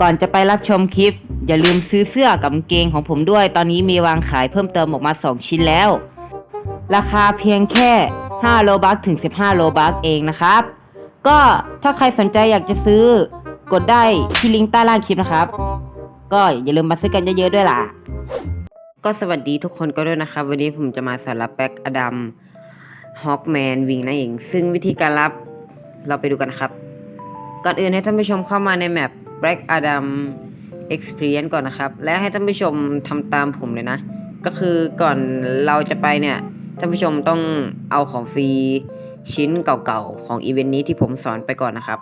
ก่อนจะไปรับชมคลิป อย่าลืมซื้อเสื้อกับกางเกงของผมด้วย ตอนนี้มีวางขายเพิ่มเติมออกมา 2 ชิ้นแล้ว ราคาเพียงแค่ 5 โลบัคถึง 15 โลบัคเองนะครับ ก็ถ้าใครสนใจอยากจะซื้อกดได้ที่ลิงก์ใต้ล่างคลิปนะครับ ก็อย่าลืมมาซื้อกันเยอะๆด้วยล่ะ ก็สวัสดีทุกคนก็ด้วยนะครับ วันนี้ผมจะมาสอนรับแบ็กอดัมฮอ k แมนวิงนั่นเอง ซึ่งวิธีการรับเราไปดูกันนะครับ ก่อนอื่นให้ท่านผู้ชมเข้ามาในแมป Black Adam Experience ก่อนนะครับ และให้ท่านผู้ชมทำตามผมเลยนะ ก็คือก่อนเราจะไปเนี่ย ท่านผู้ชมต้องเอาของฟรีชิ้นเก่าๆ ของอีเวนต์นี้ที่ผมสอนไปก่อนนะครับ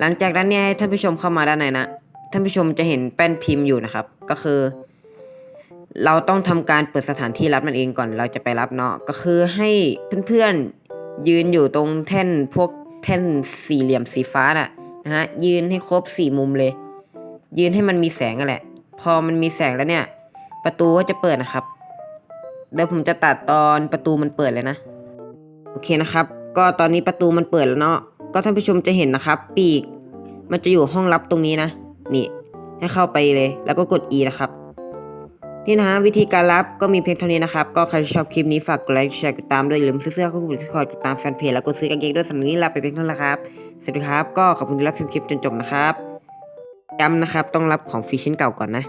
หลังจากนั้นเนี่ยให้ท่านผู้ชมเข้ามาด้านในนะ ท่านผู้ชมจะเห็นแป้นพิมพ์อยู่นะครับ ก็คือ เราต้องทำการเปิดสถานที่รับนั่นเองก่อนเราจะไปรับเนาะ ก็คือให้เพื่อนๆยืนอยู่ตรงแท่นพวกแท่นสี่เหลี่ยมสีฟ้าน่ะ นะฮะยืนให้ครบสี่มุมเลย ยืนให้มันมีแสงกันแหละ พอมันมีแสงแล้วเนี่ย ประตูก็จะเปิดนะครับ เดี๋ยวผมจะตัดตอนประตูมันเปิดเลยนะ โอเคนะครับ ก็ตอนนี้ประตูมันเปิดแล้วเนาะก็ท่านผู้ชมจะเห็นนะครับ ปีก มันจะอยู่ห้องลับตรงนี้นะนี่ให้เข้าไปเลย แล้วก็กด E นะครับนี่นะฮะวิธีการรับก็มีเพียงเท่านี้นะครับ ก็ใครชอบคลิปนี้ฝากกดไลค์แชร์กดตามด้วยอย่าลืมซื้อเสื้อเข้ากลุ่มดิสคอร์ดกดตามแฟนเพจแล้วกดซื้อกางเกงด้วยสำหรับนี้ลาไปเพียงเท่านี้ละครับ สวัสดีครับ ก็ขอบคุณที่รับชมคลิปจนจบนะครับย้ำนะครับต้องรับของฟรีชิ้นเก่าก่อนนะ